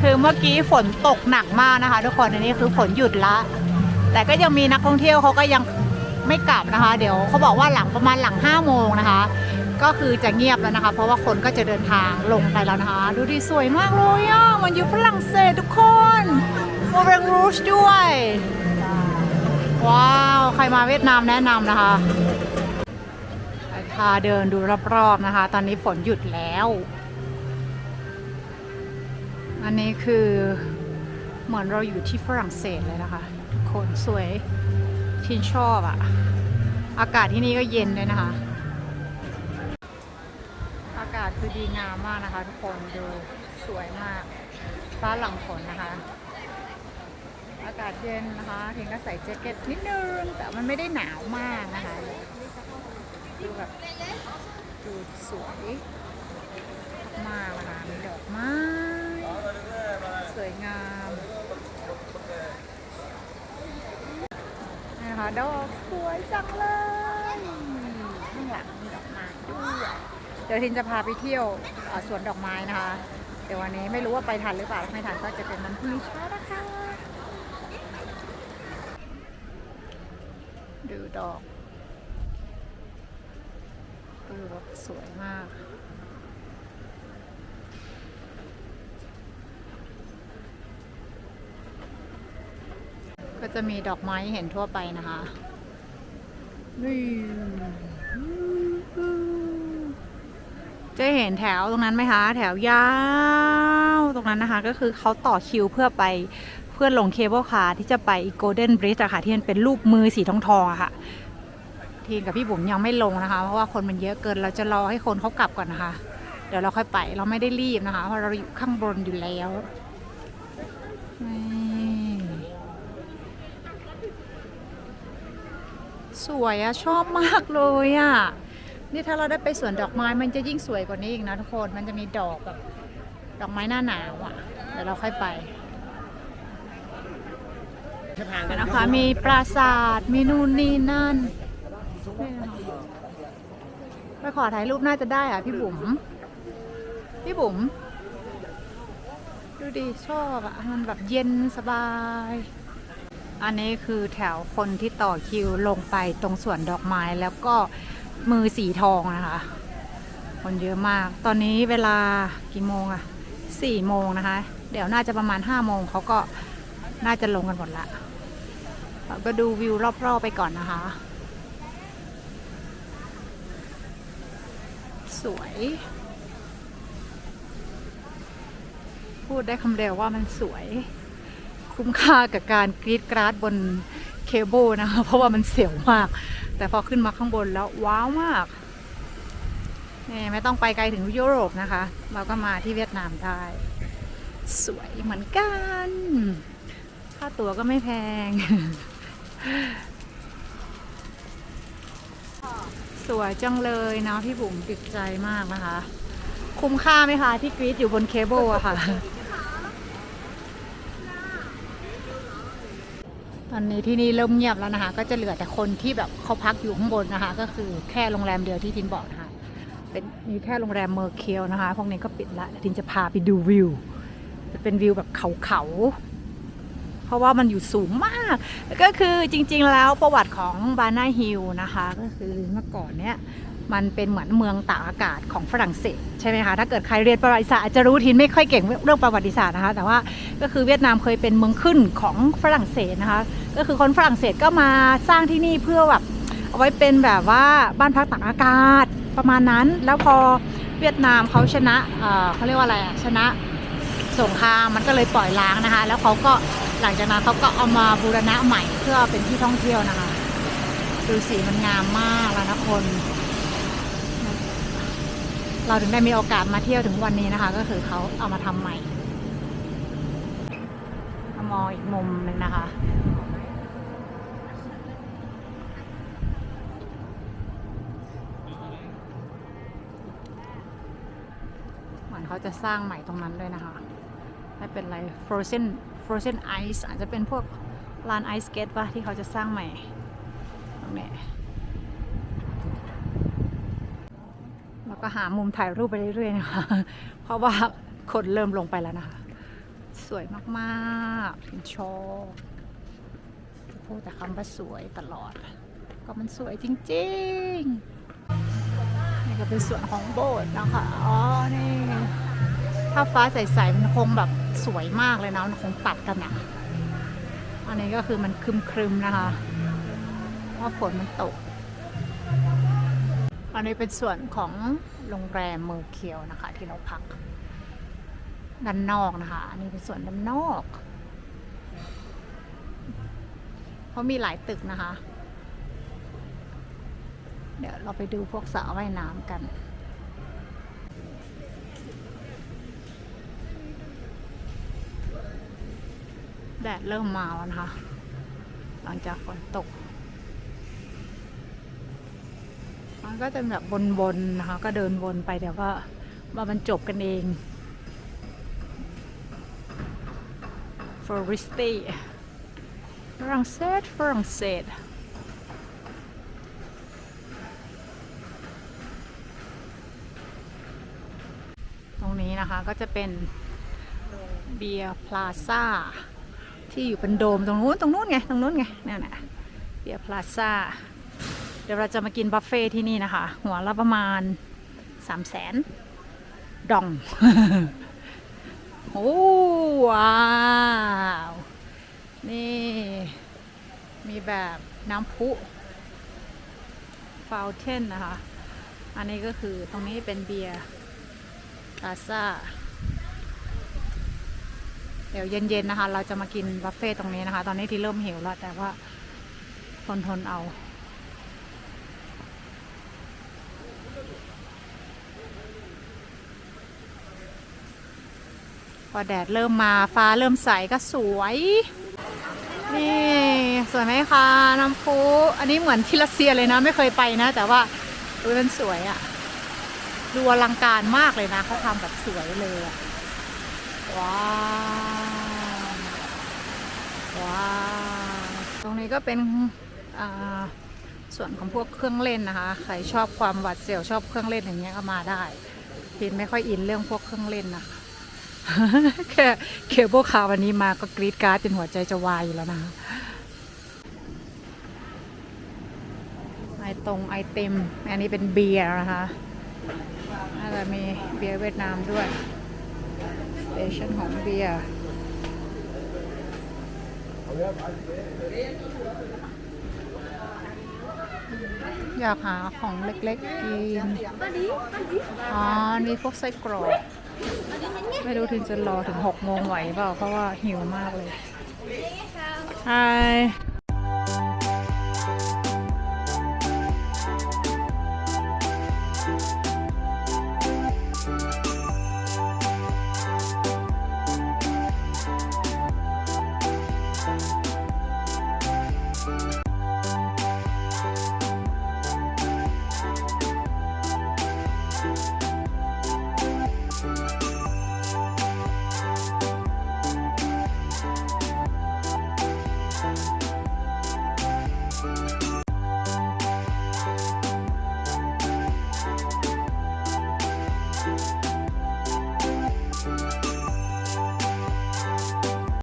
คือเมื่อกี้ฝนตกหนักมากนะคะ ทุกคนอันนี้คือฝนหยุดละ แต่ก็ยังมีนักท่องเที่ยวเขาก็ยังไม่กลับนะคะ เดี๋ยวเขาบอกว่าหลังประมาณหลัง5โมงนะคะ ก็คือจะเงียบแล้วนะคะ เพราะว่าคนก็จะเดินทางลงไปแล้วนะคะ ดูดิสวยมากเลยอะมันอยู่ฝรั่งเศสทุกคนโมเรงรูชด้วย ว้าว ใครมาเวียดนามแนะนำนะคะพาเดินดูรอบๆนะคะ ตอนนี้ฝนหยุดแล้ว อันนี้คือเหมือนเราอยู่ที่ฝรั่งเศสเลยนะคะ ทุกคนสวยชินชอบอะอากาศที่นี่ก็เย็นเลยนะคะ อากาศคือดีงามมากนะคะ ทุกคนดูสวยมากฟ้าหลังฝนนะคะ อากาศเย็นนะคะเพียงก็ใส่แจ็คเก็ตนิดนึง แต่มันไม่ได้หนาวมากนะคะดูแบบดูสวยมากนะคะมีดอกไม้ สวยงามนี่นะคะดอกสวยจังเลยข้างหลังมีดอกไม้ด้วยเดี๋ยวทินจะพาไปเที่ยวสวนดอกไม้นะคะ เดี๋ยววันนี้ไม่รู้ว่าไปทันหรือเปล่าไม่ทันก็จะเป็นวันพรุ่งนี้เช้านะคะ ดูดอกดูแบบสวยมาก ก็จะมีดอกไม้เห็นทั่วไปนะคะนี่จะเห็นแถวตรงนั้นไหมคะ แถวยาวตรงนั้นนะคะ ก็คือเขาต่อคิวเพื่อไปเพื่อลงเคเบิลคาร์ที่จะไปโกลเด้นบริดจ์อะค่ะ ที่มันเป็นรูปมือสีทองทองอะค่ะ ทีนกับพี่บุ๋มยังไม่ลงนะคะ เพราะว่าคนมันเยอะเกินเราจะรอให้คนเขากลับก่อนนะคะ เดี๋ยวเราค่อยไปเราไม่ได้รีบนะคะ เพราะเราอยู่ข้างบนอยู่แล้วนี่ สวยอะชอบมากเลยอะนี่ถ้าเราได้ไปสวนดอกไม้มันจะยิ่งสวยกว่านี้อีกนะทุกคนมันจะมีดอกแบบดอกไม้หน้าหนาวอะเดี๋ยวเราค่อยไปนะคะมีปราสาทมีนู่นนี่นั่นไปขอถ่ายรูปน่าจะได้อะพี่บุ๋มพี่บุ๋มดูดิชอบอะมันแบบเย็นสบาย อันนี้คือแถวคนที่ต่อคิวลงไปตรงสวนดอกไม้แล้วก็มือสีทองนะคะ คนเยอะมาก ตอนนี้เวลากี่โมงอะสี่โมงนะคะ เดี๋ยวน่าจะประมาณห้าโมงเขาก็น่าจะลงกันหมดละก็ดูวิวรอบๆไปก่อนนะคะ สวย พูดได้คำเดียวว่ามันสวย คุ้มค่ากับการกรีดกราดบนเคเบิลนะคะเพราะว่ามันเสียวมาก แต่พอขึ้นมาข้างบนแล้วว้าวมากนี่ไม่ต้องไปไกลถึงยุโรปนะคะ เราก็มาที่เวียดนามได้ สวยเหมือนกัน ค่าตั๋วก็ไม่แพง สวยจังเลยนะพี่บุ๋มติดใจมากนะคะ คุ้มค่าไหมคะที่กรีดอยู่บนเคเบิลอะค่ะ ตอนนี้ที่นี่เริ่มเงียบแล้วนะคะ ก็จะเหลือแต่คนที่แบบเขาพักอยู่ข้างบนนะคะ ก็คือแค่โรงแรมเดียวที่ทินบอกนะคะเป็นมีแค่โรงแรมเมอร์เคียวนะคะ พวกนี้ก็ปิดละทินจะพาไปดูวิว จะเป็นวิวแบบเขาเขาๆเพราะว่ามันอยู่สูงมาก ก็คือจริงๆแล้วประวัติของบานาฮิลนะคะ ก็คือเมื่อก่อนเนี้ย มันเป็นเหมือนเมืองตากอากาศของฝรั่งเศสใช่ไหมคะถ้าเกิดใครเรียนประวัติศาสตร์อาจจะรู้ทินไม่ค่อยเก่งเรื่องประวัติศาสตร์นะคะ แต่ว่าก็คือเวียดนามเคยเป็นเมืองขึ้นของฝรั่งเศสนะคะ ก็คือคนฝรั่งเศสก็มาสร้างที่นี่เพื่อแบบเอาไว้เป็นแบบว่าบ้านพักตากอากาศประมาณนั้น แล้วพอเวียดนามเขาชนะเออเขาเรียกว่าอะไรชนะสงครามมันก็เลยปล่อยล้างนะคะ แล้วเขาก็หลังจากนั้นเขาก็เอามาบูรณะใหม่เพื่อเป็นที่ท่องเที่ยวนะคะ ดูสีมันงามมากแล้วนะคน เราถึงได้มีโอกาสมาเที่ยวถึงวันนี้นะคะ ก็คือเขาเอามาทำใหม่มองอีกมุมหนึ่งนะคะเหมือนเขาจะสร้างใหม่ตรงนั้นด้วยนะคะไม่เป็นไร frozen frozen ice อาจจะเป็นพวกลานไอสเกตปะที่เขาจะสร้างใหม่ตรงนี้แล้ว ก็หามุมถ่ายรูปไปเรื่อยๆนะคะ เพราะว่าคนเริ่มลงไปแล้วนะคะ สวยมากๆเป็นชอบจะพูดแต่คำว่าสวยตลอด ก็มันสวยจริงๆ นี่ก็เป็นส่วนของโบสถ์นะคะ อ๋อ นี่ถ้าฟ้าใสๆมันคงแบบสวยมากเลยนะ มันคงตัดกันอะอันนี้ก็คือมันครึมๆนะคะเพราะฝนมันตก อันนี้เป็นส่วนของโรงแรมเมอร์เคียวนะคะ ที่เราพัก ด้านนอกนะคะ อันนี้เป็นส่วนด้านนอกเขามีหลายตึกนะคะ เดี๋ยวเราไปดูพวกสระว่ายน้ำกันแดดเริ่มมาแล้วนะคะ หลังจากฝนตก มันก็จะแบบวนๆนะคะก็เดินวนไปเดี๋ยวก็มาบรรจบกันเองฟอริสตี้ฝรั่งเศสฝรั่งเศสตรงนี้นะคะก็จะเป็นเบียร์พลาซ่าที่อยู่เป็นโดมตรงนู้นตรงนู้นไง ตรงนู้นไงเนี่ยนะเบียร์พลาซ่า ดี๋ยวเราจะมากินบุฟเฟ่ที่นี่นะคะ หัวละประมาณสามแสนดอง โอ้ว้าว นี่ มีแบบน้ำพุฟาวเทนนะคะ อันนี้ก็คือตรงนี้เป็นเบียร์พลาซาเดี๋ยวเย็นๆนะคะ เราจะมากินบุฟเฟ่ตรงนี้นะคะ ตอนนี้ที่เริ่มหิวแล้ว แต่ว่าทนทนเอา อแดดเริ่มมาฟ้าเริ่มใสก็สวย นี่สวยไหมคะน้ำพุอันนี้เหมือนที่รัสเซียเลยนะ ไม่เคยไปนะ แต่ว่าดูมันสวยอะ่ะดูอลังการมากเลยนะเขาทำแบบสวยเลยอะว้าวว้าวตรงนี้ก็เป็นอ่าส่วนของพวกเครื่องเล่นนะคะ ใครชอบความหวาดเสียวชอบเครื่องเล่นอย่างเงี้ยก็มาได้พินไม่ค่อยอินเรื่องพวกเครื่องเล่นนะคะ แค่เคเบิลคาร์วันนี้มาก็กรีดการ์ดจนหัวใจจะวายอยู่แล้วนะคะไอตรงไอเต็ม อันนี้เป็นเบียร์นะคะน่าจะมีเบียร์เวียดนามด้วย สเตชันของเบียร์อยากหาของเล็กๆกิน อ๋อ มีพวกไส้กรอก ไม่รู้ถึงจะรอถึงหกโมงไหวเปล่าเพราะว่าหิวมากเลย Hi